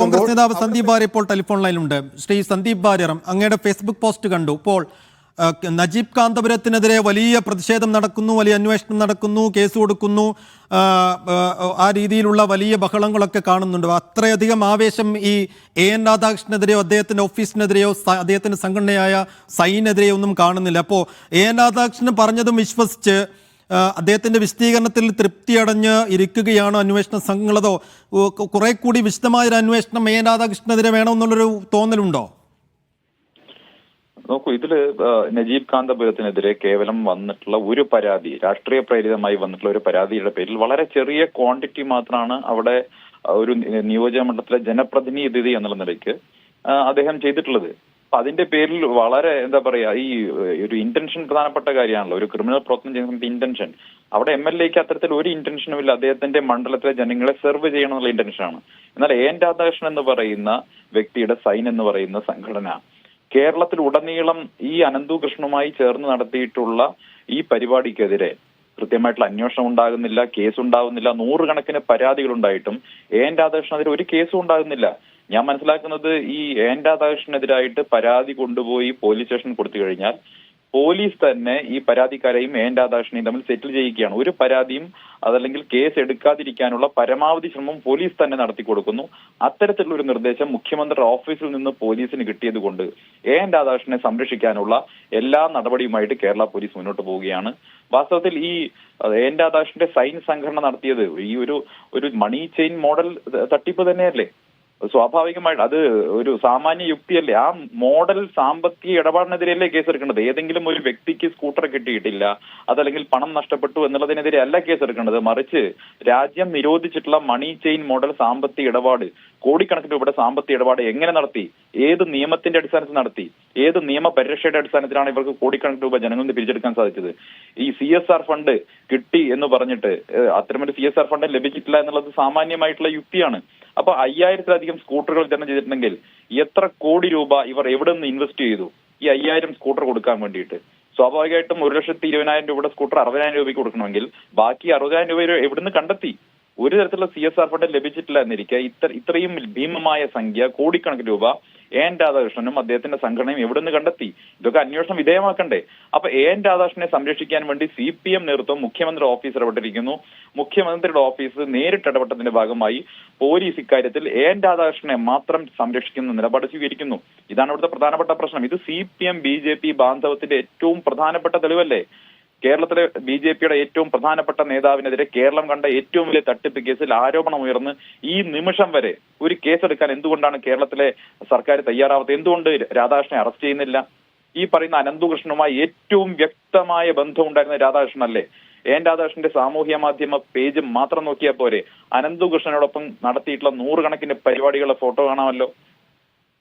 കോൺഗ്രസ് നേതാവ് സന്ദീപ് ബാര്യ ഇപ്പോൾ ടെലിഫോൺ ലൈനിലുണ്ട്. ശ്രീ സന്ദീപ് വാര്യർ അങ്ങയുടെ ഫേസ്ബുക്ക് പോസ്റ്റ് കണ്ടു. ഇപ്പോൾ നജീബ് കാന്തപുരത്തിനെതിരെ വലിയ പ്രതിഷേധം നടക്കുന്നു വലിയ അന്വേഷണം നടക്കുന്നു കേസ് കൊടുക്കുന്നു. ആ, രീതിയിലുള്ള വലിയ ബഹളങ്ങളൊക്കെ കാണുന്നുണ്ട്. അത്രയധികം ആവേശം ഈ എ എൻ രാധാകൃഷ്ണനെതിരെയോ അദ്ദേഹത്തിന്റെ ഓഫീസിനെതിരെയോ അദ്ദേഹത്തിന്റെ അദ്ദേഹത്തിന്റെ സംഘടനയായ സൈനെതിരെയോ ഒന്നും കാണുന്നില്ല. അപ്പോൾ എ എൻ രാധാകൃഷ്ണൻ പറഞ്ഞതും വിശ്വസിച്ച് ആ, അദ്ദേഹത്തിന്റെ വിശദീകരണത്തിൽ തൃപ്തിയടഞ്ഞ് ഇരിക്കുകയാണോ അന്വേഷണ സംഘങ്ങളതോ. കുറെ കൂടി വിശദമായൊരു അന്വേഷണം എ. രാധാകൃഷ്ണനെതിരെ വേണമെന്നുള്ളൊരു തോന്നലുണ്ടോ? നോക്കൂ ഇതിൽ നജീബ് കാന്തപുരത്തിനെതിരെ കേവലം വന്നിട്ടുള്ള ഒരു പരാതി രാഷ്ട്രീയ പ്രേരിതമായി വന്നിട്ടുള്ള ഒരു പരാതിയുടെ പേരിൽ വളരെ ചെറിയ ക്വാണ്ടിറ്റി മാത്രമാണ് അവിടെ ഒരു നിയോജക മണ്ഡലത്തിലെ ജനപ്രതിനിധി എന്നുള്ള നിലയ്ക്ക് അദ്ദേഹം ചെയ്തിട്ടുള്ളത്. അതിന്റെ പേരിൽ വളരെ എന്താ പറയാ ഈ ഒരു ഇന്റൻഷൻ പ്രധാനപ്പെട്ട കാര്യമാണല്ലോ. ഒരു ക്രിമിനൽ പ്രവർത്തനം ചെയ്യുന്ന സമയത്ത് ഇന്റൻഷൻ അവിടെ എം എൽ എക്ക് അത്തരത്തിൽ ഒരു ഇന്റൻഷനും ഇല്ല. അദ്ദേഹത്തിന്റെ മണ്ഡലത്തിലെ ജനങ്ങളെ സെർവ് ചെയ്യണം എന്നുള്ള ഇന്റൻഷനാണ് എന്നാൽ എൻ രാധാകൃഷ്ണൻ എന്ന് പറയുന്ന വ്യക്തിയുടെ സൈൻ എന്ന് പറയുന്ന സംഘടന കേരളത്തിൽ ഉടനീളം ഈ അനന്തു കൃഷ്ണുമായി ചേർന്ന് നടത്തിയിട്ടുള്ള ഈ പരിപാടിക്കെതിരെ കൃത്യമായിട്ടുള്ള അന്വേഷണം ഉണ്ടാകുന്നില്ല കേസ് ഉണ്ടാകുന്നില്ല. നൂറുകണക്കിന് പരാതികൾ ഉണ്ടായിട്ടും എ എൻ രാധാകൃഷ്ണൻ അതിൽ ഒരു കേസും ഉണ്ടാകുന്നില്ല. ഞാൻ മനസ്സിലാക്കുന്നത് ഈ എൻ രാധാകൃഷ്ണനെതിരായിട്ട് പരാതി കൊണ്ടുപോയി പോലീസ് സ്റ്റേഷൻ കൊടുത്തു കഴിഞ്ഞാൽ പോലീസ് തന്നെ ഈ പരാതിക്കാരെയും എൻ രാധാകൃഷ്ണനെയും തമ്മിൽ സെറ്റിൽ ചെയ്യുകയാണ്. ഒരു പരാതിയും അതല്ലെങ്കിൽ കേസ് എടുക്കാതിരിക്കാനുള്ള പരമാവധി ശ്രമം പോലീസ് തന്നെ നടത്തി കൊടുക്കുന്നു. അത്തരത്തിലുള്ള ഒരു നിർദ്ദേശം മുഖ്യമന്ത്രിയുടെ ഓഫീസിൽ നിന്ന് പോലീസിന് കിട്ടിയത് കൊണ്ട് എ എൻ രാധാകൃഷ്ണനെ സംരക്ഷിക്കാനുള്ള എല്ലാ നടപടിയുമായിട്ട് കേരള പോലീസ് മുന്നോട്ട് പോവുകയാണ്. വാസ്തവത്തിൽ ഈ എൻ രാധാകൃഷ്ണന്റെ സൈൻ സംഘടന നടത്തിയത് ഈ ഒരു ഒരു മണി ചെയിൻ മോഡൽ തട്ടിപ്പ് തന്നെയല്ലേ? സ്വാഭാവികമായിട്ട് അത് ഒരു സാമാന്യ യുക്തിയല്ലേ. ആ മോഡൽ സാമ്പത്തിക ഇടപാടിനെതിരെയല്ലേ കേസെടുക്കേണ്ടത്? ഏതെങ്കിലും ഒരു വ്യക്തിക്ക് സ്കൂട്ടർ കിട്ടിയിട്ടില്ല അതല്ലെങ്കിൽ പണം നഷ്ടപ്പെട്ടു എന്നുള്ളതിനെതിരെ അല്ല കേസെടുക്കേണ്ടത്. മറിച്ച് രാജ്യം നിരോധിച്ചിട്ടുള്ള മണി ചെയിൻ മോഡൽ സാമ്പത്തിക ഇടപാട് കോടിക്കണക്കിന് രൂപയുടെ സാമ്പത്തിക ഇടപാട് എങ്ങനെ നടത്തി? ഏത് നിയമത്തിന്റെ അടിസ്ഥാനത്തിൽ നടത്തി ഏത് നിയമ പരിരക്ഷയുടെ അടിസ്ഥാനത്തിലാണ് ഇവർക്ക് കോടിക്കണക്കിന് രൂപ ജനങ്ങളിൽ നിന്ന് പിരിച്ചെടുക്കാൻ സാധിച്ചത്? ഈ സി എസ് ആർ ഫണ്ട് കിട്ടി എന്ന് പറഞ്ഞിട്ട് അത്തരമൊരു സി എസ് ആർ ഫണ്ട് ലഭിച്ചിട്ടില്ല എന്നുള്ളത് സാമാന്യമായിട്ടുള്ള യുക്തിയാണ്. അപ്പൊ അയ്യായിരത്തിലധികം സ്കൂട്ടറുകൾ വിതരണം ചെയ്തിട്ടുണ്ടെങ്കിൽ എത്ര കോടി രൂപ ഇവർ എവിടെ നിന്ന് ഇൻവെസ്റ്റ് ചെയ്തു? ഈ അയ്യായിരം സ്കൂട്ടർ കൊടുക്കാൻ വേണ്ടിയിട്ട്. സ്വാഭാവികമായിട്ടും ഒരു ലക്ഷത്തി ഇരുപതിനായിരം രൂപയുടെ സ്കൂട്ടർ അറുപതിനായിരം രൂപയ്ക്ക് കൊടുക്കണമെങ്കിൽ ബാക്കി അറുപതിനായിരം രൂപ എവിടെ എവിടുന്ന് കണ്ടെത്തി? ഒരു തരത്തിലുള്ള സി എസ് ആർ ഫണ്ട് ലഭിച്ചിട്ടില്ല എന്നിരിക്കെ ഇത്ര ഇത്രയും ഭീമമായ സംഖ്യ കോടിക്കണക്കിന് രൂപ എൻ രാധാകൃഷ്ണനും അദ്ദേഹത്തിന്റെ സംഘടനയും എവിടുന്ന് കണ്ടെത്തി? ഇതൊക്കെ അന്വേഷണം വിധേയമാക്കണ്ടേ. അപ്പൊ എ എൻ രാധാകൃഷ്ണനെ സംരക്ഷിക്കാൻ വേണ്ടി സി പി എം നേതൃത്വം മുഖ്യമന്ത്രി ഓഫീസ് ഇടപെട്ടിരിക്കുന്നു. മുഖ്യമന്ത്രിയുടെ ഓഫീസ് നേരിട്ട് ഇടപെട്ടതിന്റെ ഭാഗമായി പോലീസ് ഇക്കാര്യത്തിൽ എ എൻ രാധാകൃഷ്ണനെ മാത്രം സംരക്ഷിക്കുന്ന നിലപാട് സ്വീകരിക്കുന്നു. ഇതാണ് ഇവിടുത്തെ പ്രധാനപ്പെട്ട പ്രശ്നം. ഇത് C P M B J P ബാന്ധവത്തിന്റെ ഏറ്റവും പ്രധാനപ്പെട്ട തെളിവല്ലേ? കേരളത്തിലെ ബി ജെ പിയുടെ ഏറ്റവും പ്രധാനപ്പെട്ട നേതാവിനെതിരെ കേരളം കണ്ട ഏറ്റവും വലിയ തട്ടിപ്പ് കേസിൽ ആരോപണം ഉയർന്ന് ഈ നിമിഷം വരെ ഒരു കേസെടുക്കാൻ എന്തുകൊണ്ടാണ് കേരളത്തിലെ സർക്കാർ തയ്യാറാവാത്തത്? എന്തുകൊണ്ട് രാധാകൃഷ്ണനെ അറസ്റ്റ് ചെയ്യുന്നില്ല? ഈ പറയുന്ന അനന്തുകൃഷ്ണനുമായി ഏറ്റവും വ്യക്തമായ ബന്ധം ഉണ്ടായിരുന്ന രാധാകൃഷ്ണൻ അല്ലേ? എൻ രാധാകൃഷ്ണന്റെ സാമൂഹ്യ മാധ്യമ പേജ് മാത്രം നോക്കിയാൽ പോരെ. അനന്തുകൃഷ്ണനോടൊപ്പം നടത്തിയിട്ടുള്ള നൂറുകണക്കിന് പരിപാടികളുടെ ഫോട്ടോ കാണാമല്ലോ.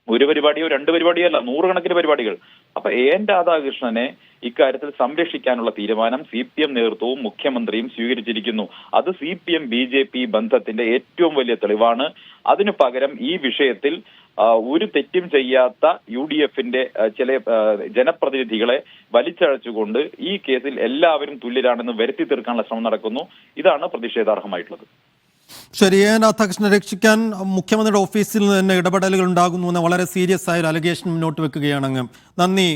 ഒരു പരിപാടിയോ രണ്ട് പരിപാടിയോ അല്ല നൂറുകണക്കിന് പരിപാടികൾ. അപ്പൊ എൻ രാധാകൃഷ്ണനെ ഇക്കാര്യത്തിൽ സംരക്ഷിക്കാനുള്ള തീരുമാനം സി പി എം നേതൃത്വവും മുഖ്യമന്ത്രിയും സ്വീകരിച്ചിരിക്കുന്നു. അത് C P M B J P ബന്ധത്തിന്റെ ഏറ്റവും വലിയ തെളിവാണ്. അതിനു പകരം ഈ വിഷയത്തിൽ ഒരു തെറ്റും ചെയ്യാത്ത യു ഡി എഫിന്റെ ചില ജനപ്രതിനിധികളെ വലിച്ചഴച്ചുകൊണ്ട് ഈ കേസിൽ എല്ലാവരും തുല്യരാണെന്ന് വരുത്തി തീർക്കാനുള്ള ശ്രമം നടക്കുന്നു. ഇതാണ് പ്രതിഷേധാർഹമായിട്ടുള്ളത്. ശരി രാധാകൃഷ്ണൻ രക്ഷിക്കാൻ മുഖ്യമന്ത്രിയുടെ ഓഫീസിൽ നിന്ന് തന്നെ ഇടപെടലുകൾ ഉണ്ടാകുന്നു എന്ന വളരെ സീരിയസ് ആയ ഒരു അലഗേഷൻ മുന്നോട്ട് വെക്കുകയാണ് അങ്ങ് നന്ദി.